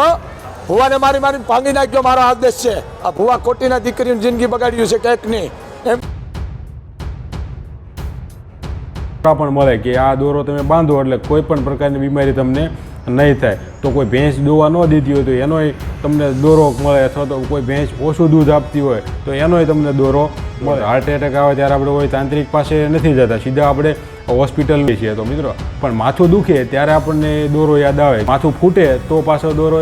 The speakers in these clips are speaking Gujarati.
હો ભુવાને મારી મારી ભાંગી નાખ્યો મારો આદેશ છે. આ ભુવા ખોટીના દીકરીની જિંદગી બગાડ્યું છે કંઈક નહીં એમ પણ મળે કે આ દોરો તમે બાંધો એટલે કોઈ પણ પ્રકારની બીમારી તમને નહીં થાય. તો કોઈ ભેંસ દોવા ન દીધી હોય તો એનોય તમને દોરો મળે અથવા તો કોઈ ભેંસ ઓછું દૂધ આપતી હોય તો એનોય તમને દોરો મળે. હાર્ટ એટેક આવે ત્યારે આપણે કોઈ તાંત્રિક પાસે નથી જતા. સીધા આપણે હોસ્પિટલ છીએ તો મિત્રો. પણ માથું દુખે ત્યારે આપણને દોરો યાદ આવે. માથું ફૂટે તો પાછો દોરો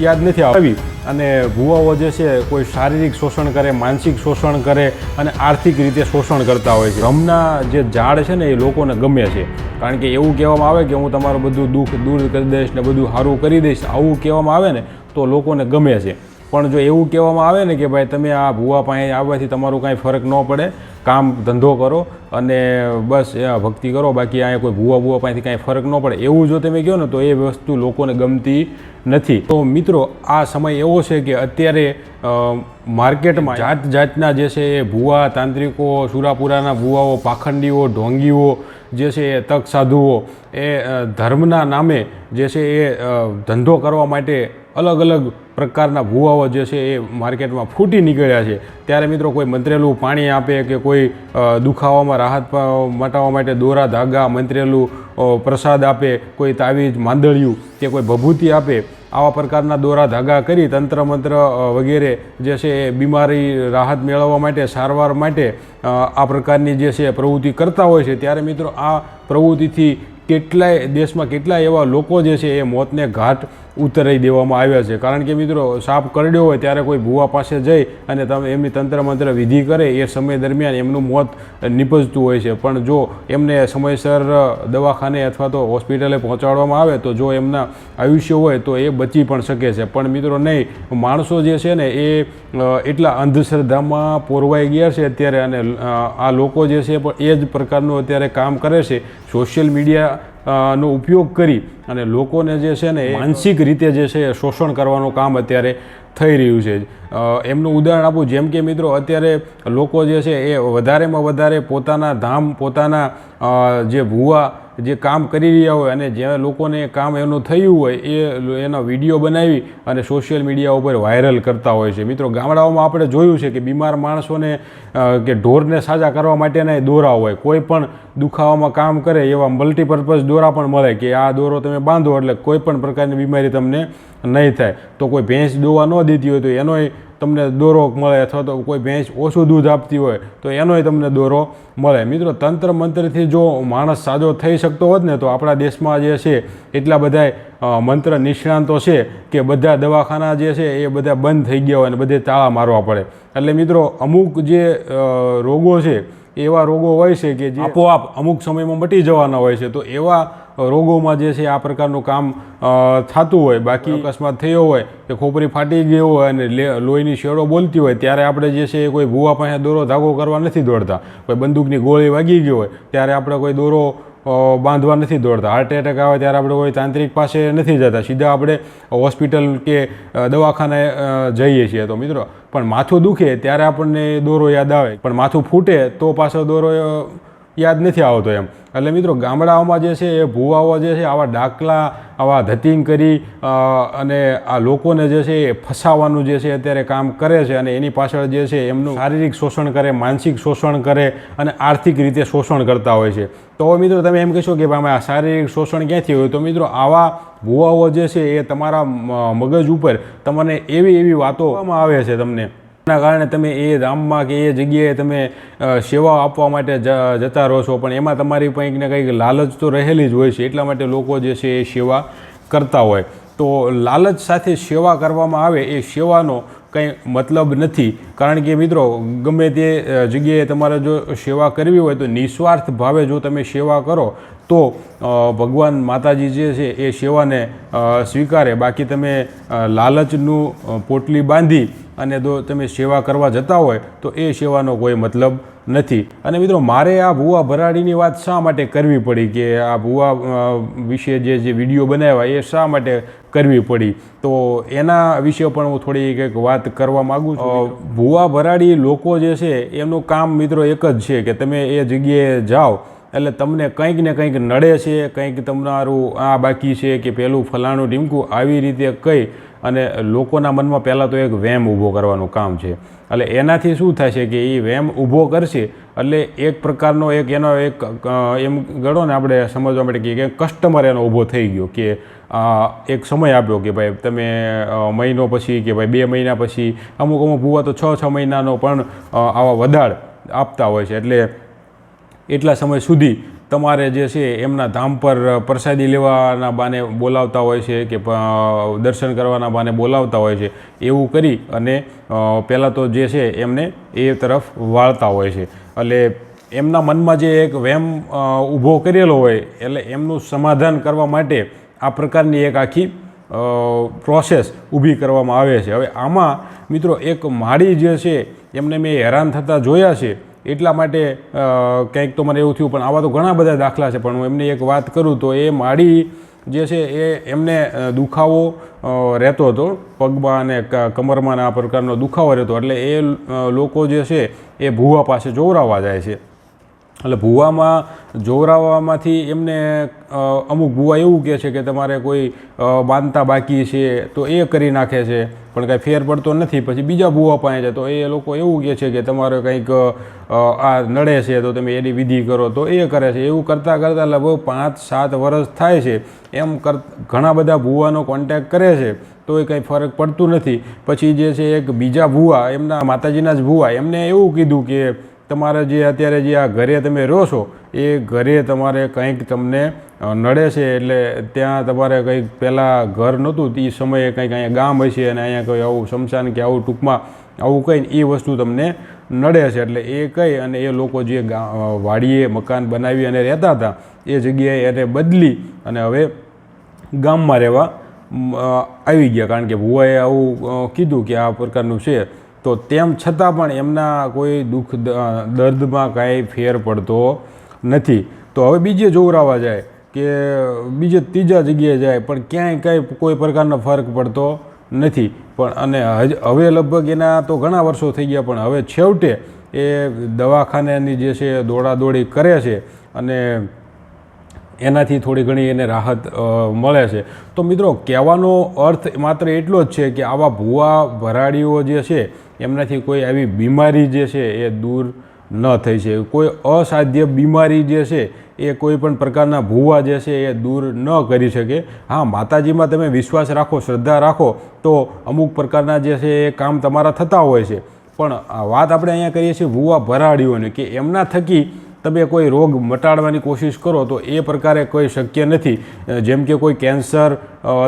યાદ નથી આવી. અને ભુવાઓ જે છે, કોઈ શારીરિક શોષણ કરે, માનસિક શોષણ કરે અને આર્થિક રીતે શોષણ કરતા હોય છે. રમના જે ઝાડ છે ને, એ લોકોને ગમે છે. કારણ કે એવું કહેવામાં આવે કે હું તમારું બધું દુઃખ દૂર કરી દઈશ ને બધું સારું કરી દઈશ. આવું કહેવામાં આવે ને, તો લોકોને ગમે છે. પણ જો એવું કહેવામાં આવે ને કે ભાઈ તમે આ ભુવા પાસે આવવાથી તમારું કાંઈ ફરક ન પડે, કામ ધંધો કરો અને બસ ભક્તિ કરો, બાકી અહીંયા કોઈ ભૂવા ભૂવા પાસેથી કાંઈ ફરક ન પડે. એવું જો તમે કહો ને તો એ વસ્તુ લોકોને ગમતી નથી. તો મિત્રો, આ સમય એવો છે કે અત્યારે માર્કેટમાં જાત જાતના જે છે એ ભૂવા, તાંત્રિકો, સુરાપુરાના ભૂવાઓ, પાખંડીઓ, ઢોંગીઓ જે છે એ તક સાધુઓ એ ધર્મના નામે જે છે એ ધંધો કરવા માટે અલગ અલગ પ્રકારના ભૂવાઓ જે છે એ માર્કેટમાં ફૂટી નીકળ્યા છે. ત્યારે મિત્રો કોઈ મંત્રેલું પાણી આપે કે કોઈ દુખાવામાં, રાહત મટાવવા માટે દોરા, ધાગા, મંત્રેલું પ્રસાદ આપે, કોઈ તાવીજ, માંદળિયું કે કોઈ ભભૂતિ આપે, આવા પ્રકારના દોરા, ધાગા કરી તંત્ર મંત્ર વગેરે જે છે એ બીમારી, રાહત મેળવવા માટે, સારવાર માટે આ પ્રકારની જે છે પ્રવૃત્તિ કરતા હોય છે. ત્યારે મિત્રો આ પ્રવૃત્તિથી કેટલાય દેશમાં કેટલાય એવા લોકો જે છે એ મોતને ઘાટ ઉતરાઈ દેવામાં આવ્યા છે. કારણ કે મિત્રો, સાપ કરડ્યો હોય ત્યારે કોઈ ભૂવા પાસે જઈ અને તમે એમની તંત્ર મંત્ર વિધિ કરે એ સમય દરમિયાન એમનું મોત નિપજતું હોય છે. પણ જો એમને સમયસર દવાખાને અથવા તો હોસ્પિટલે પહોંચાડવામાં આવે તો જો એમના આયુષ્ય હોય તો એ બચી પણ શકે છે. પણ મિત્રો નહીં, માણસો જે છે ને એ એટલા અંધશ્રદ્ધામાં પોરવાઈ ગયા છે અત્યારે અને આ લોકો જે છે એ જ પ્રકારનું અત્યારે કામ કરે છે. સોશિયલ મીડિયા નો ઉપયોગ કરી અને લોકોને જે છે ને માનસિક રીતે જે છે શોષણ કરવાનું કામ અત્યારે થઈ રહ્યું છે. એમનું ઉદાહરણ આપું, જેમ કે મિત્રો અત્યારે લોકો જે છે એ વધારેમાં વધારે પોતાના ધામ, પોતાના જે ભૂવા જે કામ કરી રહ્યા હોય અને જે લોકોને કામ એનું થયું હોય, એ એનો વીડિયો બનાવી અને સોશિયલ મીડિયા ઉપર વાયરલ કરતા હોય છે. મિત્રો, ગામડાઓમાં આપણે જોયું છે કે બીમાર માણસોને કે ઢોરને સાજા કરવા માટેના એ દોરા હોય. કોઈ પણ દુખાવામાં કામ કરે એવા મલ્ટીપર્પઝ દોરા પણ મળે કે આ દોરો તમે બાંધો એટલે કોઈ પણ પ્રકારની બીમારી તમને નહીં થાય. તો કોઈ ભેંસ દોવા ન દીધી હોય તો એનોય તમને દોરો મળે અથવા તો કોઈ ભેંસ ઓછું દૂધ આપતી હોય, તો એનોય તમને દોરો મળે. મિત્રો, તંત્ર મંત્રથી જો માણસ સાજો થઈ શકતો હોત ને, તો આપણા દેશમાં જે છે, એટલા બધા મંત્ર નિષ્ણાંતો છે કે બધા દવાખાના જે છે, એ બધા બંધ થઈ ગયા હોય અને બધે તાળા મારવા પડે. એટલે મિત્રો, અમુક જે રોગો છે, એવા રોગો હોય છે કે જે આપોઆપ અમુક સમયમાં મટી જવાના હોય છે. તો એવા રોગોમાં જે છે આ પ્રકારનું કામ થતું હોય બાકી અકસ્માત થયો હોય કે ખોપરી ફાટી ગઈ હોય અને લોહીની શેડો બોલતી હોય ત્યારે આપણે જે છે એ કોઈ ભૂવા પાસે દોરો ધાગો કરવા નથી દોડતા. કોઈ બંદૂકની ગોળી વાગી ગઈ હોય ત્યારે આપણે કોઈ દોરો બાંધવા નથી દોડતા. હાર્ટ એટેક આવે ત્યારે આપણે કોઈ તાંત્રિક પાસે નથી જતા. સીધા આપણે હોસ્પિટલ કે દવાખાને જઈએ છીએ તો મિત્રો. પણ માથું દુખે ત્યારે આપણને દોરો યાદ આવે. પણ માથું ફૂટે તો પાછો દોરો યાદ નથી આવતો એમ. એટલે મિત્રો, ગામડાઓમાં જે છે એ ભૂવાઓ જે છે, આવા ડાકલા, આવા ધતિંગ કરી અને આ લોકોને જે છે એ ફસાવાનું જે છે અત્યારે કામ કરે છે અને એની પાછળ જે છે એમનું શારીરિક શોષણ કરે, માનસિક શોષણ કરે અને આર્થિક રીતે શોષણ કરતા હોય છે. તો મિત્રો, તમે એમ કહેશો કે ભાઈ આ શારીરિક શોષણ ક્યાંથી હોય? તો મિત્રો, આવા ભૂવાઓ જે છે એ તમારા મગજ ઉપર તમને એવી એવી વાતો આવે છે તમને. એના કારણે તમે એ ધામમાં કે એ જગ્યાએ તમે સેવા આપવા માટે જતા રહો છો. પણ એમાં તમારી કંઈક ને કંઈક લાલચ તો રહેલી જ હોય છે. એટલા માટે લોકો જે છે એ સેવા કરતા હોય. તો લાલચ સાથે સેવા કરવામાં આવે એ સેવાનો કંઈ મતલબ નથી. કારણ કે મિત્રો, ગમે તે જગ્યાએ તમારે જો સેવા કરવી હોય તો નિસ્વાર્થ ભાવે જો તમે સેવા કરો, તો ભગવાન માતાજી જે છે એ સેવાને સ્વીકારે. બાકી તમે લાલચનું પોટલી બાંધી અને જો તમે સેવા કરવા જતા હોય તો એ સેવાનો કોઈ મતલબ નથી. અને મિત્રો મારે આ ભૂવા ભરાડીની વાત શા માટે કરવી પડી કે આ ભૂવા વિશે જે જે વીડિયો બનાવ્યા એ શા માટે કરવી પડી? તો એના વિશે પણ હું થોડી કંઈક વાત કરવા માગું છું. ભૂવા ભરાડી લોકો જે છે એમનું કામ મિત્રો એક જ છે કે તમે એ જગ્યાએ જાઓ એટલે તમને કંઈક ને કંઈક નડે છે કંઈક તમારું આ બાકી છે કે પેલું ફલાણું ડીમકું આવી રીતે કહી અને લોકોના મનમાં પહેલાં તો એક વેમ ઊભો કરવાનું કામ છે. એટલે એનાથી શું છે કે એ વેમ ઊભો કરશે, એટલે એક પ્રકારનો એક એનો એક એમ ગણો ને આપણે સમજવા માટે કે કસ્ટમર એનો ઊભો થઈ ગયો કે એક સમય આપ્યો કે ભાઈ તમે મહિનો પછી કે ભાઈ બે મહિના પછી, અમુક અમુક ભૂવા તો છ છ મહિનાનો પણ આવા વધાર આપતા હોય છે. એટલે એટલા સમય સુધી તમારે જે છે એમના ધામ પર પ્રસાદી લેવાના બાને બોલાવતા હોય છે કે દર્શન કરવાના બાને બોલાવતા હોય છે, એવું કરી અને પહેલાં તો જે છે એમને એ તરફ વાળતા હોય છે. એટલે એમના મનમાં જે એક વહેમ ઊભો કરેલો હોય, એટલે એમનું સમાધાન કરવા માટે આ પ્રકારની એક આખી પ્રોસેસ ઊભી કરવામાં આવે છે. હવે આમાં મિત્રો એક માળી જે છે એમને મેં હેરાન થતાં જોયા છે. એટલા માટે ક્યાંક તો મને એવું થયું, પણ આવા તો ઘણા બધા દાખલા છે, પણ હું એમની એક વાત કરું તો એ માળી જે છે એ એમને દુખાવો રહેતો હતો. પગમાં અને કમરમાં આ પ્રકારનો દુખાવો રહેતો, એટલે એ લોકો જે છે એ ભૂવા પાસે જોવરાવવા જાય છે. એટલે ભૂવામાં જોવરાવવામાંથી એમને અમુક ભૂવા એવું કહે છે કે તમારે કોઈ બાંધતા બાકી છે, તો એ કરી નાખે છે. પણ કાંઈ ફેર પડતો નથી. પછી બીજા ભૂવા પાસે છે તો એ લોકો એવું કહે છે કે તમારે કંઈક આ નડે છે તો તમે એની વિધિ કરો. તો એ કરે છે. એવું કરતાં કરતાં લગભગ પાંચ, સાત વર્ષ થાય છે. એમ કર, ઘણા બધા ભૂવાનો કોન્ટેક્ટ કરે છે. તો એ કંઈ ફરક પડતું નથી. પછી જે છે એક બીજા ભૂવા, એમના માતાજીના જ ભૂવા, એમને એવું કીધું કે તમારે જે અત્યારે જે આ ઘરે તમે રહો છો, એ ઘરે તમારે કંઈક તમને નડે છે એટલે ત્યાં તમારે કંઈક પહેલાં ઘર નહોતું એ સમયે કંઈક અહીંયા ગામ હશે અને અહીંયા કોઈ આવું શમશાન કે આવું ટૂંકમાં આવું કંઈ એ વસ્તુ તમને નડે છે. એટલે એ કહી અને એ લોકો જે ગા વાડીએ મકાન બનાવી અને રહેતા હતા, એ જગ્યાએ એને બદલી અને હવે ગામમાં રહેવા આવી ગયા. કારણ કે ભુવાએ આવું કીધું કે આ પ્રકારનું છે. તો તેમ છતાં પણ એમના કોઈ દુઃખ દર્દમાં કાંઈ ફેર પડતો નથી. તો હવે બીજે જોવરાવા જાય. કે બીજે ત્રીજા જગ્યાએ જાય, પણ ક્યાંય કાંઈ કોઈ પ્રકારનો ફરક પડતો નથી. પણ અને હવે લગભગ એના તો ઘણા વર્ષો થઈ ગયા, પણ હવે છેવટે એ દવાખાનાની જે છે દોડાદોડી કરે છે અને એનાથી થોડી ઘણી એને રાહત મળે છે. તો મિત્રો, કહેવાનો અર્થ માત્ર એટલો જ છે કે આવા ભૂવા ભરાડીઓ જે છે, એમનાથી કોઈ આવી બીમારી જે છે એ દૂર ન થઈ છે કોઈ અસાધ્ય બીમારી જે છે, એ કોઈ પણ પ્રકારના ભૂવા જે છે, એ દૂર ન કરી શકે. હા, માતાજીમાં તમે વિશ્વાસ રાખો, શ્રદ્ધા રાખો, તો અમુક પ્રકારના જે છે, એ કામ તમારા થતા હોય છે. પણ વાત આપણે અહીંયા કરીએ છીએ ભૂવા ભરાડીઓની, કે એમના થકી તમે કોઈ રોગ મટાડવાની કોશિશ કરો, તો એ પ્રકારે કોઈ શક્ય નથી. જેમ કે કોઈ કેન્સર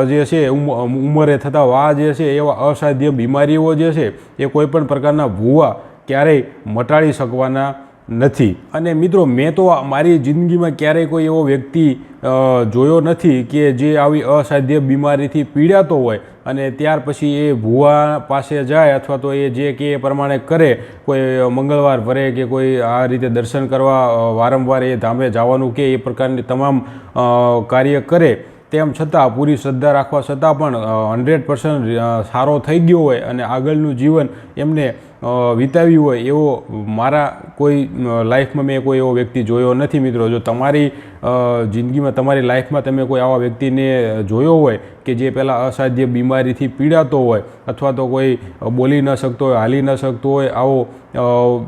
જે છે, ઉમ- ઉંમરે થતા વા જે છે, એવા અસાધ્ય બીમારીઓ જે છે, એ કોઈ પણ પ્રકારના ભૂવા ક્યારેય મટાડી શકવાના નથી. અને મિત્રો, મેં તો મારી જિંદગીમાં ક્યારેય કોઈ એવો વ્યક્તિ જોયો નથી કે જે આવી અસાધ્ય બીમારીથી પીડાતો હોય અને ત્યાર પછી એ ભૂવા પાસે જાય અથવા તો એ જે કે એ પ્રમાણે કરે, કોઈ મંગળવાર ભરે કે કોઈ આ રીતે દર્શન કરવા વારંવાર એ ધામે જવાનું કે એ પ્રકારની તમામ કાર્ય કરે, તેમ છતાં પૂરી શ્રદ્ધા રાખવા છતાં પણ હંડ્રેડ પર્સન્ટ સારો થઈ ગયો હોય અને આગળનું જીવન એમને અ, વિતાવ્યું હોય એવો મારા કોઈ લાઈફમાં મેં કોઈ એવો વ્યક્તિ જોયો નથી મિત્રો. જો તમારી જિંદગીમાં તમારી લાઈફમાં તમે કોઈ આવા વ્યક્તિને જોયો હોય કે જે પહેલાં અસાધ્ય બીમારીથી પીડાતો હોય અથવા તો કોઈ બોલી ન શકતો હોય હાલી ન શકતો હોય આવો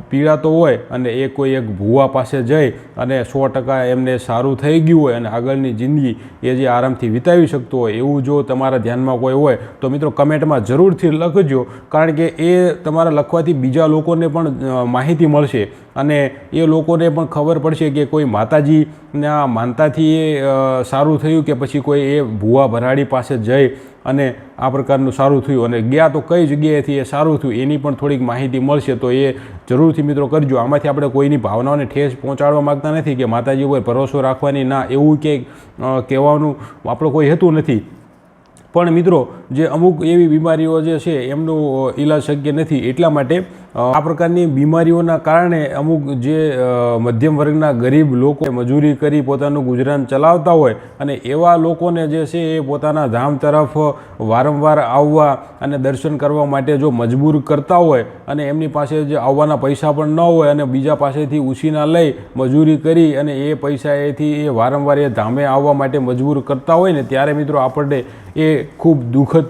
પીડાતો હોય અને એ કોઈ એક ભૂવા પાસે જઈ અને સો ટકા એમને સારું થઈ ગયું હોય અને આગળની જિંદગી એ જે આરામથી વિતાવી શકતો હોય એવું જો તમારા ધ્યાનમાં કોઈ હોય તો મિત્રો કમેન્ટમાં જરૂરથી લખજો. કારણ કે એ તમારા લખવાથી બીજા લોકોને પણ માહિતી મળશે. અને એ લોકોને પણ ખબર પડશે કે કોઈ માતાજીના માનતાથી એ સારું થયું કે પછી કોઈ એ ભૂવા ભરાડી પાસે જઈ અને આ પ્રકારનું સારું થયું. અને ગયા તો કઈ જગ્યાએથી એ સારું થયું એની પણ થોડીક માહિતી મળશે તો એ જરૂરથી મિત્રો કરજો. આમાંથી આપણે કોઈની ભાવનાઓને ઠેસ પહોંચાડવા માગતા નથી કે માતાજી ઉપર ભરોસો રાખવાની ના એવું કે કહેવાનું આપણો કોઈ હેતુ નથી. પણ મિત્રો જે અમુક એવી બીમારીઓ જે છે એમનું ઈલાજ શક્ય નથી એટલા માટે આ પ્રકારની બીમારીઓના કારણે અમુક જે મધ્યમ વર્ગના ગરીબ લોકો મજૂરી કરી પોતાનું ગુજરાન ચલાવતા હોય અને એવા લોકોને જે છે એ પોતાના ધામ તરફ વારંવાર આવવા અને દર્શન કરવા માટે જો મજબૂર કરતા હોય અને એમની પાસે જે આવવાના પૈસા પણ ન હોય અને બીજા પાસેથી ઉછીના લઈ મજૂરી કરી અને એ પૈસા એથી એ વારંવાર એ ધામે આવવા માટે મજબૂર કરતા હોય ને, ત્યારે મિત્રો આપણને એ ખૂબ દુઃખદ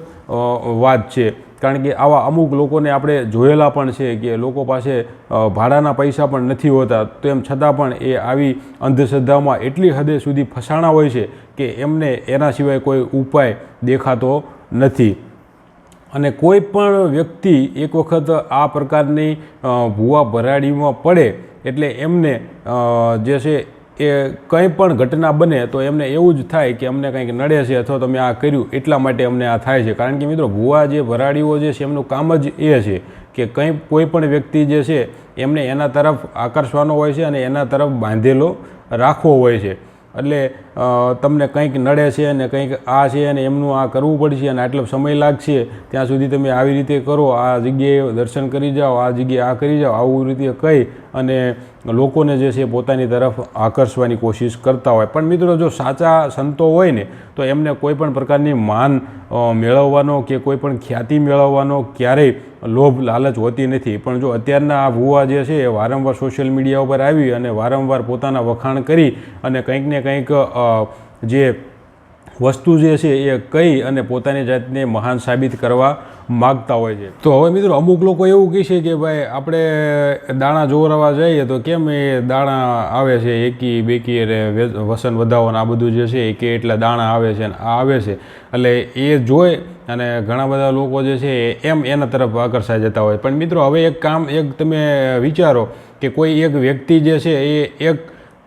વાત છે. કારણ કે આવા અમુક લોકોને આપણે જોયેલા પણ છે કે લોકો પાસે ભાડાના પૈસા પણ નથી હોતા. તેમ છતાં પણ એ આવી અંધશ્રદ્ધામાં એટલી હદે સુધી ફસાણા હોય છે કે એમને એના સિવાય કોઈ ઉપાય દેખાતો નથી. અને કોઈ પણ વ્યક્તિ એક વખત આ પ્રકારની ભૂવા ભરાડીમાં પડે એટલે એમને જે છે એ કંઈ પણ ઘટના બને તો એમને એવું જ થાય કે અમને કંઈક નડે છે અથવા તો મેં આ કર્યું, એટલા માટે અમને આ થાય છે. કારણ કે મિત્રો, ભૂવા જે ભરાડીઓ જે છે, એમનું કામ જ એ છે કે કંઈ, કોઈ પણ વ્યક્તિ જે છે, એમને એના તરફ આકર્ષવાનો હોય છે અને એના તરફ બાંધેલો રાખવો હોય છે. એટલે તમને કંઈક નડે છે અને કંઈક આ છે અને એમનું આ કરવું પડશે અને આટલો સમય લાગશે, ત્યાં સુધી તમે આવી રીતે કરો, આ જગ્યાએ દર્શન કરી જાઓ, આ જગ્યાએ આ કરી જાઓ, આવું રીતે કહી અને લોકોને જે છે પોતાની તરફ આકર્ષવાની કોશિશ કરતા હોય. પણ મિત્રો, જો સાચા સંતો હોય ને, તો એમને કોઈ પણ પ્રકારની માન મેળવવાનો કે કોઈ પણ ખ્યાતિ મેળવવાનો ક્યારેય લોભ, લાલચ હોતી નથી. પણ જો અત્યારના આ ભૂવા જે છે એ વારંવાર સોશિયલ મીડિયા ઉપર આવી અને વારંવાર પોતાના વખાણ કરી અને કંઈક ને કંઈક જે વસ્તુ જે છે એ કહી અને પોતાની જાતને મહાન સાબિત કરવા માગતા હોય છે. તો હવે મિત્રો અમુક લોકો એવું કહે છે કે ભાઈ આપણે દાણા જોરાવા જઈએ તો કેમ એ દાણા આવે છે? એકી, બેકી અને વસન વધાવો આ બધું જે છે એ કે એટલા દાણા આવે છે અને આ આવે છે. એટલે એ જોઈ અને ઘણા બધા લોકો જે છે એમ એના તરફ આકર્ષાઈ જતા હોય. પણ મિત્રો હવે એક કામ, એક તમે વિચારો કે કોઈ એક વ્યક્તિ જે છે એ એક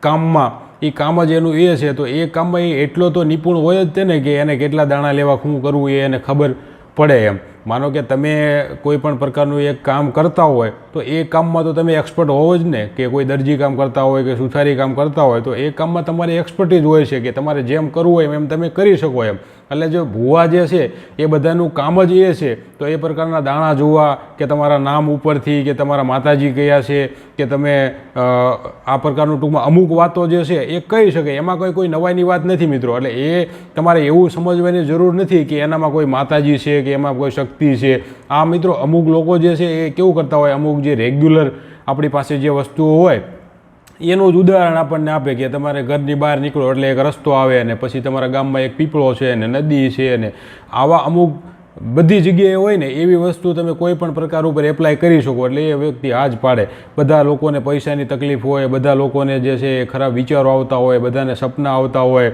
કામમાં એ કામ જ એનું એ છે, તો એ કામમાં એ એટલો તો નિપુણ હોય જ તેને કે એને કેટલા દાણા લેવા, શું કરવું એ એને ખબર પડે એમ. માનો કે તમે કોઈ પણ પ્રકારનું એક કામ કરતા હોય તો એ કામમાં તો તમે એક્સપર્ટ હોવો જ ને, કે કોઈ દરજી કામ કરતા હોય કે સુથારી કામ કરતા હોય, તો એ કામમાં તમારે એક્સપર્ટીજ હોય છે કે તમારે જેમ કરવું હોય એમ તમે કરી શકો એમ. એટલે જો ભૂવા જે છે, એ બધાનું કામ જ એ છે, તો એ પ્રકારના દાણા જોવા કે તમારા નામ ઉપરથી કે તમારા માતાજી કયા છે, કે તમે આ પ્રકારનું ટૂંકમાં અમુક વાતો જે છે એ કહી શકે. એમાં કોઈ કોઈ નવાઈની વાત નથી મિત્રો. એટલે એ તમારે એવું સમજવાની જરૂર નથી કે એનામાં કોઈ માતાજી છે કે એમાં કોઈ શક્તિ છે. આ મિત્રો અમુક લોકો જે છે એ કેવું કરતા હોય, અમુક જે રેગ્યુલર આપણી પાસે જે વસ્તુઓ હોય, એનું જ ઉદાહરણ આપણને આપે કે તમારે ઘરની બહાર નીકળો એટલે એક રસ્તો આવે અને પછી તમારા ગામમાં એક પીપળો છે ને નદી છે ને આવા અમુક બધી જગ્યાએ હોય ને, એવી વસ્તુ તમે કોઈ પણ પ્રકાર ઉપર એપ્લાય કરી શકો. એટલે એ વ્યક્તિ હાજ પાડે. બધા લોકોને પૈસાની તકલીફ હોય, બધા લોકોને જે છે એ ખરાબ વિચારો આવતા હોય, બધાને સપના આવતા હોય,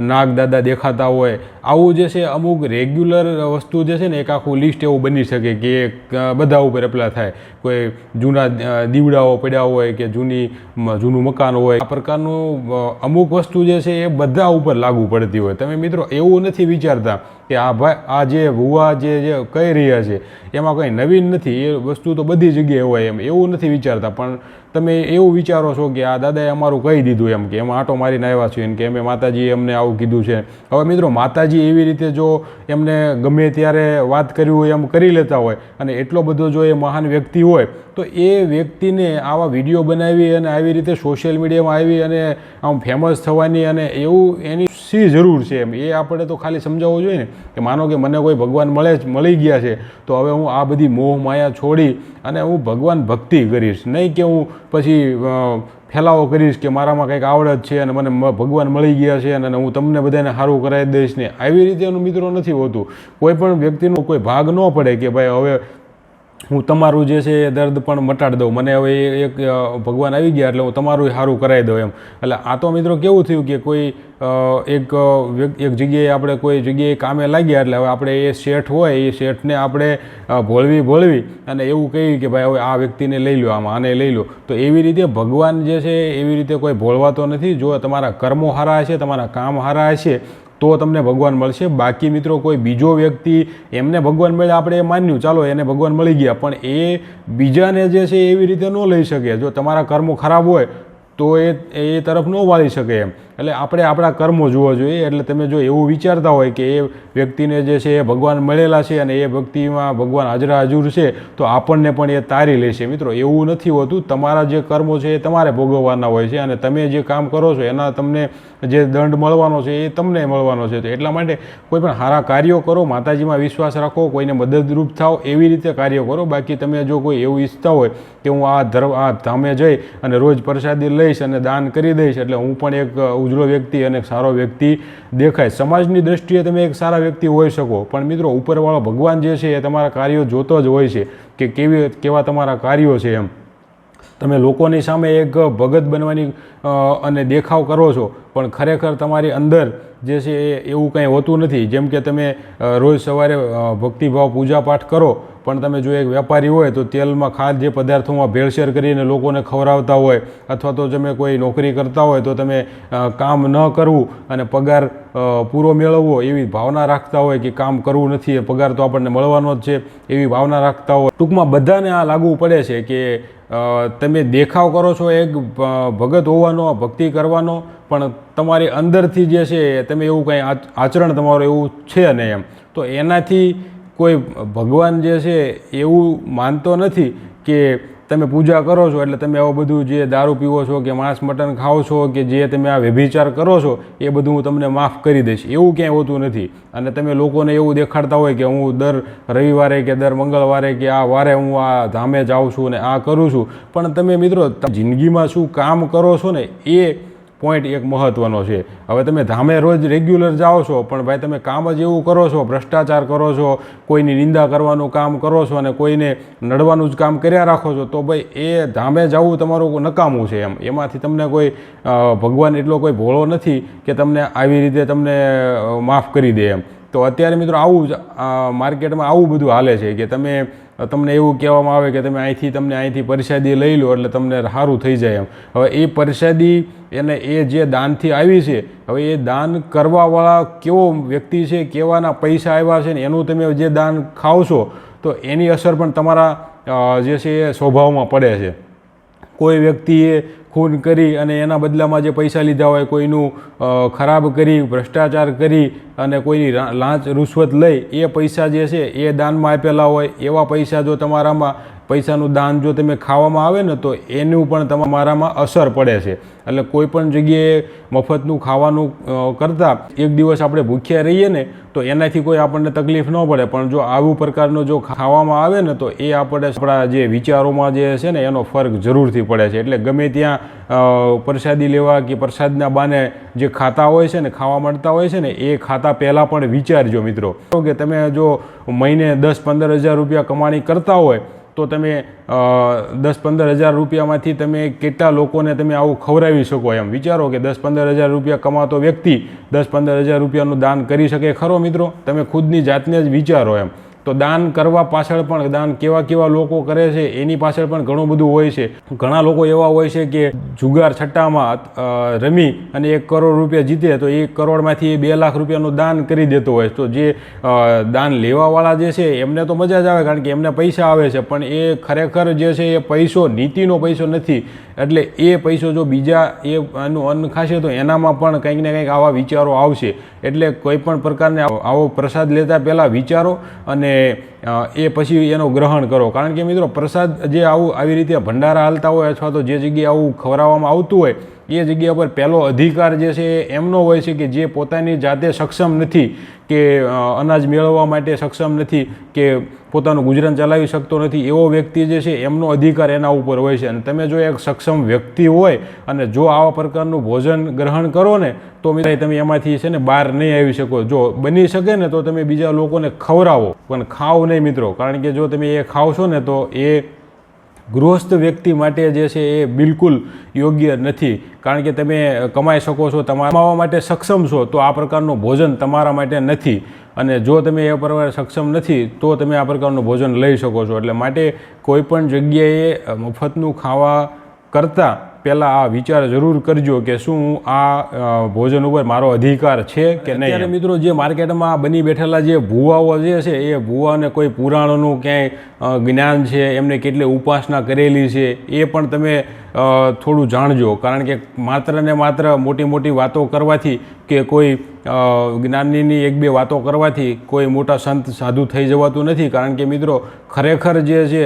નાગ દાદા દેખાતા હોય. આવું જે છે અમુક રેગ્યુલર વસ્તુ જે છે ને, એક આખું લિસ્ટ એવું બની શકે કે બધા ઉપર એપ્લાય થાય. કોઈ જૂના દીવડાઓ પડ્યા હોય કે જૂની જૂનું મકાન હોય. આ પ્રકારનું અમુક વસ્તુ જે છે એ બધા ઉપર લાગુ પડતી હોય. તમે મિત્રો, એવું નથી વિચારતા. કે આ ભાઈ આ જે ભૂવા જે જે કહી રહ્યા છે, એમાં કંઈ નવીન નથી, એ વસ્તુ તો બધી જગ્યાએ હોય એમ. એવું નથી વિચારતા, પણ તમે એવું વિચારો છો કે આ દાદાએ અમારું કહી દીધું એમ, કે એમાં આટો મારીને આવ્યા છીએ કે અમે માતાજીએ અમને આવું કીધું છે. હવે મિત્રો, માતાજી એવી રીતે જો એમને ગમે ત્યારે વાત કરવી હોય એમ કરી લેતા હોય અને એટલો બધો જો એ મહાન વ્યક્તિ હોય, તો એ વ્યક્તિને આવા વીડિયો બનાવી અને આવી રીતે સોશિયલ મીડિયામાં આવી અને આમ ફેમસ થવાની અને એવું એની શી જરૂર છે એમ. એ આપણે તો ખાલી સમજાવવું જોઈએ ને કે માનો કે મને કોઈ ભગવાન મળે જ, મળી ગયા છે, તો હવે હું આ બધી મોહ માયા છોડી અને હું ભગવાન ભક્તિ કરીશ. નહીં કે હું પછી ફેલાવો કરીશ કે મારામાં કંઈક આવડત છે અને મને ભગવાન મળી ગયા છે અને હું તમને બધાને સારું કરાવી દઈશ ને. આવી રીતે એનું મિત્રો નથી હોતું. કોઈ પણ વ્યક્તિનો કોઈ ભાગ ન પડે કે ભાઈ હવે હું તમારું જે છે એ દર્દ પણ મટાડી દઉં. મને હવે એક ભગવાન આવી ગયા એટલે હું તમારું સારું કરાવી દઉં એમ. એટલે આ તો મિત્રો કેવું થયું કે કોઈ એક એક જગ્યાએ આપણે કોઈ જગ્યાએ કામે લાગ્યા એટલે હવે આપણે એ શેઠ હોય, એ શેઠને આપણે ભોળવી ભોળવી અને એવું કહ્યું કે ભાઈ હવે આ વ્યક્તિને લઈ લો આમાં આને લઈ લો તો એવી રીતે ભગવાન જે છે એવી રીતે કોઈ ભોળવાતો નથી. જો તમારા કર્મો સારા હશે, તમારા કામ સારા હશે તો તમને ભગવાન મળશે. બાકી મિત્રો કોઈ બીજો વ્યક્તિ એમને ભગવાન મળ્યા આપણે એ માન્યું. ચાલો, એને ભગવાન મળી ગયા. પણ એ બીજાને જે છે એવી રીતે ન લઈ શકે. જો તમારા કર્મો ખરાબ હોય, તો એ એ તરફ ન વાળી શકે એમ. એટલે આપણે આપણા કર્મો જોવા જોઈએ, એટલે તમે જો એવું વિચારતા હોય કે એ વ્યક્તિને જે છે એ ભગવાન મળેલા છે અને એ વ્યક્તિમાં ભગવાન હાજરા હજુર છે, તો આપણને પણ એ તારી લેશે. મિત્રો, એવું નથી હોતું. તમારા જે કર્મો છે એ તમારે ભોગવવાના હોય છે અને તમે જે કામ કરો છો એના તમને જે દંડ મળવાનો છે એ તમને મળવાનો છે. તો એટલા માટે કોઈ પણ સારા કાર્યો કરો, માતાજીમાં વિશ્વાસ રાખો, કોઈને મદદરૂપ થાઓ, એવી રીતે કાર્ય કરો. બાકી તમે જો કોઈ એવું ઈચ્છતા હોય કે હું આ ધર્મ આ ધામે જઈ અને રોજ પ્રસાદી લઈશ અને દાન કરી દઈશ એટલે હું પણ એક ઉજળો વ્યક્તિ અને સારો વ્યક્તિ દેખાય. સમાજની દ્રષ્ટિએ તમે એક સારા વ્યક્તિ હોઈ શકો, પણ મિત્રો ઉપરવાળો ભગવાન જે છે એ તમારા કાર્યો જોતો જ હોય છે કે કેવી કેવા તમારા કાર્યો છે એમ. તમે લોકોની સામે એક ભગત બનવાની અને દેખાવ કરો છો, પણ ખરેખર તમારી અંદર જે છે એ એવું કંઈ હોતું નથી. જેમ કે તમે રોજ સવારે ભક્તિભાવ પૂજાપાઠ કરો પણ તમે જો એક વેપારી હોય તો તેલમાં ખાદ જે પદાર્થોમાં ભેળસેળ કરીને લોકોને ખવડાવતા હોય અથવા તો તમે કોઈ નોકરી કરતા હોય તો તમે કામ ન કરવું અને પગાર પૂરો મેળવવો એવી ભાવના રાખતા હોય કે કામ કરવું નથી એ પગાર તો આપણને મળવાનો જ છે એવી ભાવના રાખતા હોય. ટૂંકમાં બધાને આ લાગુ પડે છે કે તમે દેખાવ કરો છો એક ભગત હોવાનો, ભક્તિ કરવાનો, પણ તમારી અંદરથી જે છે તમે એવું કંઈ આચ- આચરણ તમારું એવું છે નહીં એમ. તો એનાથી કોઈ ભગવાન જે છે એવું માનતો નથી કે તમે પૂજા કરો છો એટલે તમે આવું બધું જે દારૂ પીવો છો કે માંસ મટન ખાઓ છો કે જે તમે આ વ્યભિચાર કરો છો, એ બધું હું તમને માફ કરી દઈશ. એવું ક્યાંય હોતું નથી. અને તમે લોકોને એવું દેખાડતા હોય કે હું દર રવિવારે કે દર મંગળવારે કે આ વારે હું આ ધામે જાઉં છું ને આ કરું છું. પણ તમે મિત્રો જિંદગીમાં શું કામ કરો છો ને એ પોઈન્ટ એક મહત્ત્વનો છે. હવે તમે ધામે રોજ રેગ્યુલર જાઓ છો, પણ ભાઈ તમે કામ જ એવું કરો છો, ભ્રષ્ટાચાર કરો છો, કોઈની નિંદા કરવાનું કામ કરો છો અને કોઈને નડવાનું જ કામ કર્યા રાખો છો, તો ભાઈ એ ધામે જવું તમારું નકામું છે એમ. એમાંથી તમને કોઈ ભગવાન એટલો કોઈ ભોળો નથી કે તમને આવી રીતે તમને માફ કરી દે એમ. તો અત્યારે મિત્રો આવું જ માર્કેટમાં આવું બધું હાલે છે કે તમે, તમને એવું કહેવામાં આવે કે તમે અહીંથી, તમને અહીંથી પરસાદી લઈ લો એટલે તમને સારું થઈ જાય એમ. હવે એ પરસાદી એને એ જે દાનથી આવી છે, હવે એ દાન કરવાવાળા કેવો વ્યક્તિ છે, કેવાના પૈસા આવ્યા છે ને એનું તમે જે દાન ખાવશો, તો એની અસર પણ તમારા જે છે એ સ્વભાવમાં પડે છે. કોઈ વ્યક્તિએ ખૂન કરી અને એના બદલામાં જે પૈસા લીધા હોય કોઈનું ખરાબ કરી, ભ્રષ્ટાચાર કરી અને કોઈની લાંચ, રૂશ્વત લઈ, એ પૈસા જે છે એ દાનમાં આપેલા હોય એવા પૈસા જો તમારામાં પૈસાનું દાન જો તમે ખાવામાં આવે ને, તો એનું પણ તમારામાં અસર પડે છે. એટલે કોઈ પણ જગ્યાએ મફતનું ખાવાનું કરતાં એક દિવસ આપણે ભૂખ્યા રહીએ ને, તો એનાથી કોઈ આપણને તકલીફ ન પડે. પણ જો આવું પ્રકારનું જો ખાવામાં આવે ને, તો એ આપણે આપણા જે વિચારોમાં જે છે ને, એનો ફરક જરૂરથી પડે છે. એટલે ગમે ત્યાં પ્રસાદી લેવા કે પ્રસાદના બાને જે ખાતા હોય છે ને, ખાવા મળતા હોય છે ને, એ ખાતા પહેલાં પણ વિચારજો મિત્રો. કે તમે જો મહિને દસ પંદર હજાર રૂપિયા કમાણી કરતા હોય તો તમે દસ પંદર હજાર રૂપિયામાંથી તમે કેટલા લોકોને તમે આવું ખવડાવી શકો એમ? વિચારો કે દસ પંદર હજાર રૂપિયા કમાતો વ્યક્તિ દસ પંદર હજાર રૂપિયાનું દાન કરી શકે. ખરો મિત્રો, તમે ખુદની જાતને જ વિચારો એમ. તો દાન કરવા પાછળ પણ દાન કેવા કેવા લોકો કરે છે, એની પાછળ પણ ઘણું બધું હોય છે. ઘણા લોકો એવા હોય છે કે જુગાર છટ્ટામાં રમી અને એક કરોડ રૂપિયા જીતે તો એક કરોડમાંથી એ બે લાખ રૂપિયાનું દાન કરી દેતો હોય. તો જે દાન લેવાવાળા જે છે એમને તો મજા જ આવે કારણ કે એમને પૈસા આવે છે. પણ એ ખરેખર જે છે એ પૈસો, નીતિનો પૈસો નથી. એટલે એ પૈસો જો બીજા એ આનું અન્ન ખાશે તો એનામાં પણ કંઈક ને કંઈક આવા વિચારો આવશે. એટલે કોઈ પણ પ્રકારને આવો પ્રસાદ લેતા પહેલાં વિચારો અને એ પછી એનો ગ્રહણ કરો. કારણ કે મિત્રો પ્રસાદ જે આવું આવી રીતે ભંડારા હાલતા હોય અથવા તો જે જગ્યાએ આવું ખવડાવવામાં આવતું હોય, એ જગ્યા પર પહેલો અધિકાર જે છે એમનો હોય છે કે જે પોતાની જાતે સક્ષમ નથી કે અનાજ મેળવવા માટે સક્ષમ નથી કે પોતાનું ગુજરાન ચલાવી શકતો નથી, એવો વ્યક્તિ જે છે, એમનો અધિકાર એના ઉપર હોય છે. અને તમે જો એક સક્ષમ વ્યક્તિ હોય અને જો આવા પ્રકારનું ભોજન ગ્રહણ કરો ને, તો મિત્રો તમે એમાંથી છે ને બહાર નહીં આવી શકો. જો બની શકે ને, તો તમે બીજા લોકોને ખવડાવો. પણ ખાઓ નહીં મિત્રો, કારણ કે જો તમે એ ખાવશો ને, તો એ ગૃહસ્થ વ્યક્તિ માટે જે છે, એ બિલકુલ યોગ્ય નથી. કારણ કે તમે કમાઈ શકો છો, તમારા માટે સક્ષમ છો, તો આ પ્રકારનું ભોજન તમારા માટે નથી. અને જો તમે એ પ્રકારે સક્ષમ નથી, તો તમે આ પ્રકારનું ભોજન લઈ શકો છો. એટલે માટે કોઈ પણ જગ્યાએ મફતનું ખાવા કરતાં પહેલાં આ વિચાર જરૂર કરજો કે શું આ ભોજન ઉપર મારો અધિકાર છે કે નહીં. મિત્રો જે માર્કેટમાં બની બેઠેલા જે ભૂવાઓ જે છે, એ ભૂવાને કોઈ પુરાણોનું ક્યાંય જ્ઞાન છે, એમને કેટલી ઉપાસના કરેલી છે, એ પણ તમે થોડું જાણજો. કારણ કે માત્ર ને માત્ર મોટી મોટી વાતો કરવાથી કે કોઈ જ્ઞાનીની એક બે વાતો કરવાથી કોઈ મોટા સંત સાધુ થઈ જવાતું નથી. કારણ કે મિત્રો, ખરેખર જે છે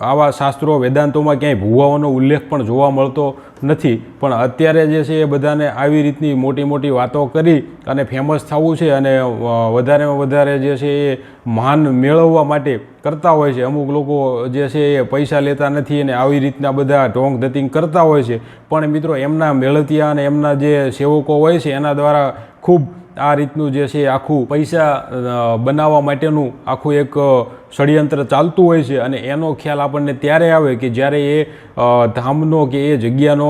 આવા શાસ્ત્રો વેદાંતોમાં ક્યાંય ભૂવાઓનો ઉલ્લેખ પણ જોવા મળતો નથી. પણ અત્યારે જે છે એ બધાને આવી રીતની મોટી મોટી વાતો કરી અને ફેમસ થવું છે અને વધારેમાં વધારે જે છે એ માન મેળવવા માટે કરતા હોય છે. અમુક લોકો જે છે એ પૈસા લેતા નથી અને આવી રીતના બધા ઢોંગ ધતિંગ કરતા હોય છે. પણ મિત્રો, એમના મેળતિયા અને એમના જે સેવકો હોય છે, એના દ્વારા ખૂબ આ રીતનું જે છે આખું પૈસા બનાવવા માટેનું આખું એક ષડયંત્ર ચાલતું હોય છે અને એનો ખ્યાલ આપણને ત્યારે આવે કે જ્યારે એ ધામનો કે એ જગ્યાનો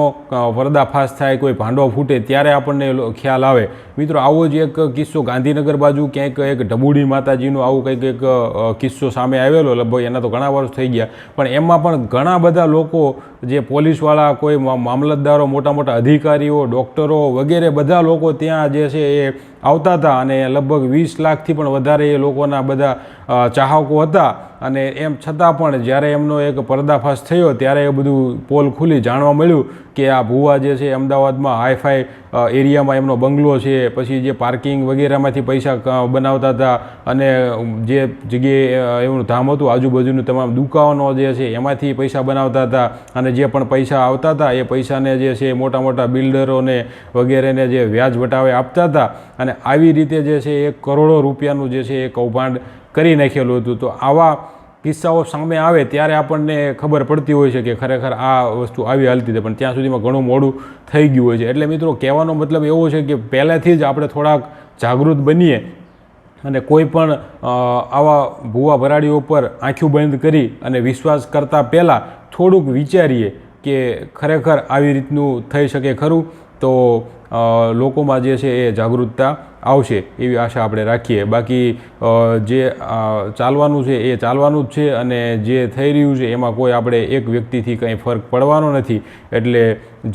પર્દાફાશ થાય, કોઈ ભાંડો ફૂટે ત્યારે આપણને ખ્યાલ આવે. મિત્રો, આવો જ એક કિસ્સો ગાંધીનગર બાજુ ક્યાંક એક ઢબુડી માતાજીનું આવું કંઈક એક કિસ્સો સામે આવેલો. લગભગ એના તો ઘણા વર્ષ થઈ ગયા. પણ એમાં પણ ઘણા બધા લોકો, જે પોલીસવાળા, કોઈ મામલતદારો મોટા મોટા અધિકારીઓ, ડૉક્ટરો વગેરે બધા લોકો ત્યાં જે છે એ આવતા હતા અને લગભગ વીસ લાખથી પણ વધારે એ લોકોના બધા ચાહકો હતા. અને એમ છતાં પણ જ્યારે એમનો એક પર્દાફાશ થયો, ત્યારે એ બધું પોલ ખુલી જાણવા મળ્યું કે આ ભુવા જે છે, અમદાવાદમાં હાઈફાઈ એરિયામાં એમનો બંગલો છે, પછી જે પાર્કિંગ વગેરેમાંથી પૈસા બનાવતા હતા અને જે જગ્યાએ એમનું ધામ હતું, આજુબાજુનું તમામ દુકાનો જે છે, એમાંથી પૈસા બનાવતા હતા અને જે પણ પૈસા આવતા હતા, એ પૈસાને જે છે મોટા મોટા બિલ્ડરોને વગેરેને જે વ્યાજ વટાવે આપતા હતા. અને આવી રીતે જે છે, એક કરોડો રૂપિયાનું જે છે એ કૌભાંડ કરી નાખેલું હતું. તો આવા કિસ્સાઓ સામે આવે ત્યારે આપણને ખબર પડતી હોય છે કે ખરેખર આ વસ્તુ આવી હાલતી હતી પણ ત્યાં સુધીમાં ઘણું મોડું થઈ ગયું હોય છે. એટલે મિત્રો, કહેવાનો મતલબ એવો છે કે પહેલાંથી જ આપણે થોડાક જાગૃત બનીએ અને કોઈ પણ આવા ભૂવા ભરાડીઓ પર આંખું બંધ કરી અને વિશ્વાસ કરતાં પહેલાં થોડુંક વિચારીએ કે ખરેખર આવી રીતનું થઈ શકે ખરું. તો લોકોમાં જે છે એ જાગૃતતા આવશે એવી આશા આપણે રાખીએ. બાકી જે ચાલવાનું છે એ ચાલવાનું જ છે અને જે થઈ રહ્યું છે એમાં કોઈ આપણે એક વ્યક્તિથી કંઈ ફરક પડવાનો નથી. એટલે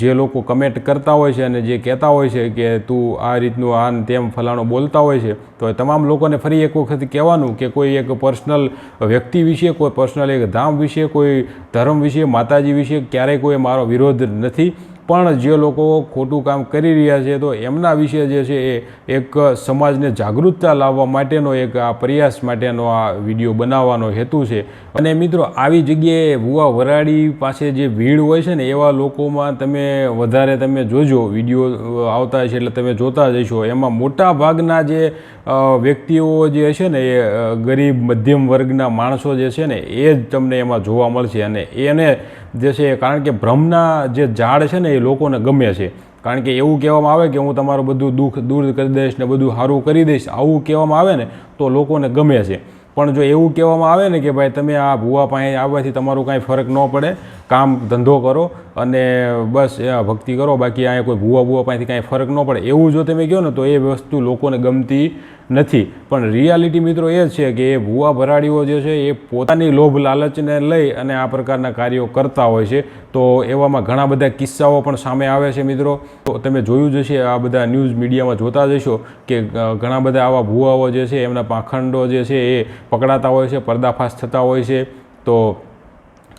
જે લોકો કમેન્ટ કરતા હોય છે અને જે કહેતા હોય છે કે તું આ રીતનું આન તેમ ફલાણો બોલતા હોય છે, તો એ તમામ લોકોને ફરી એક વખત કહેવાનું કે કોઈ એક પર્સનલ વ્યક્તિ વિશે, કોઈ પર્સનલ એક ધામ વિશે, કોઈ ધર્મ વિશે, માતાજી વિશે ક્યારેય કોઈ મારો વિરોધ નથી. પણ જે લોકો ખોટું કામ કરી રહ્યા છે, તો એમના વિશે જે છે એ એક સમાજને જાગૃતતા લાવવા માટેનો એક આ પ્રયાસ માટેનો આ વીડિયો બનાવવાનો હેતુ છે. અને મિત્રો, આવી જગ્યાએ ભૂવા વરાડી પાસે જે ભીડ હોય છે ને, એવા લોકોમાં તમે વધારે તમે જોજો, વીડિયો આવતા છે એટલે તમે જોતા જશો એમાં મોટા ભાગના જે વ્યક્તિઓ જે છે ને, એ ગરીબ મધ્યમ વર્ગના માણસો જે છે ને, એ જ તમને એમાં જોવા મળશે. અને એને જે છે, કારણ કે ભ્રમના જે ઝાડ છે ને એ લોકોને ગમે છે. કારણ કે એવું કહેવામાં આવે કે હું તમારું બધું દુઃખ દૂર કરી દઈશ ને બધું સારું કરી દઈશ, આવું કહેવામાં આવે ને તો લોકોને ગમે છે. પણ જો એવું કહેવામાં આવે ને કે ભાઈ તમે આ ભૂવા પાસે આવવાથી તમારું કાંઈ ફરક ન પડે કામ ધંધો કરો અને બસ ભક્તિ કરો. બાકી અહીંયા કોઈ ભૂવા ભૂવા પાસેથી કાંઈ ફરક ન પડે. એવું જો તમે કહો ને તો એ વસ્તુ લોકોને ગમતી નથી. પણ રિયાલિટી મિત્રો એ છે કે એ ભૂવા ભરાડીઓ જે છે એ પોતાની લોભ લાલચને લઈ અને આ પ્રકારના કાર્યો કરતા હોય છે. તો એવામાં ઘણા બધા કિસ્સાઓ પણ સામે આવે છે મિત્રો. તો તમે જોયું જ આ બધા ન્યૂઝ મીડિયામાં જોતા જશો કે ઘણા બધા આવા ભૂવાઓ જે છે, એમના પાખંડો જે છે એ પકડાતા હોય છે, પર્દાફાશ થતા હોય છે. તો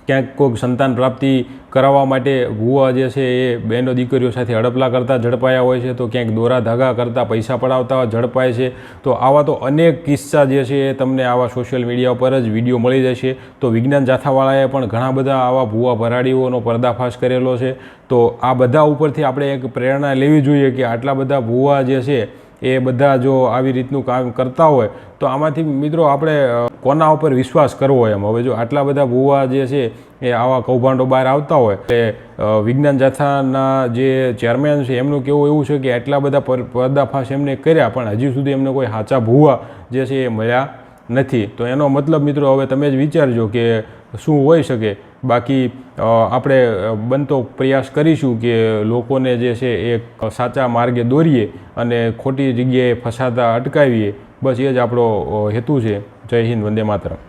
ક્યાંક કોઈક સંતાન પ્રાપ્તિ કરાવવા માટે ભૂવા જે છે એ બહેનો દીકરીઓ સાથે હડપલા કરતા, ઝડપાયા હોય છે, તો ક્યાંક દોરા ધાગા કરતા, પૈસા પડાવતા ઝડપાય છે. તો આવા તો અનેક કિસ્સા જે છે એ તમને આવા સોશિયલ મીડિયા પર જ વીડિયો મળી જશે. તો વિજ્ઞાન જાથાવાળાએ પણ ઘણા બધા આવા ભૂવા ભરાડીઓનો પર્દાફાશ કરેલો છે. તો આ બધા ઉપરથી આપણે એક પ્રેરણા લેવી જોઈએ કે આટલા બધા ભૂવા જે છે એ બધા જો આવી રીતનું કામ કરતા હોય, તો આમાંથી મિત્રો આપણે કોના ઉપર વિશ્વાસ કરવો એમ? હવે જો આટલા બધા ભૂવા જે છે, એ આવા કૌભાંડો બહાર આવતા હોય, એટલે વિજ્ઞાન જાથાના જે ચેરમેન છે, એમનું કેવું એવું છે કે આટલા બધા પર- પર્દાફાશ એમને કર્યા, પણ હજી સુધી એમને કોઈ સાચા ભૂવા જે છે એ મળ્યા નથી. તો એનો મતલબ મિત્રો હવે તમે જ વિચારજો કે શું હોઈ શકે. બાકી આપણે બનતો પ્રયાસ કરીશું કે લોકોને જે છે એ સાચા માર્ગે દોરીએ અને ખોટી જગ્યાએ ફસાતા અટકાવીએ. બસ એ જ આપણો હેતુ છે. જય હિન્દ, વંદે માતરમ.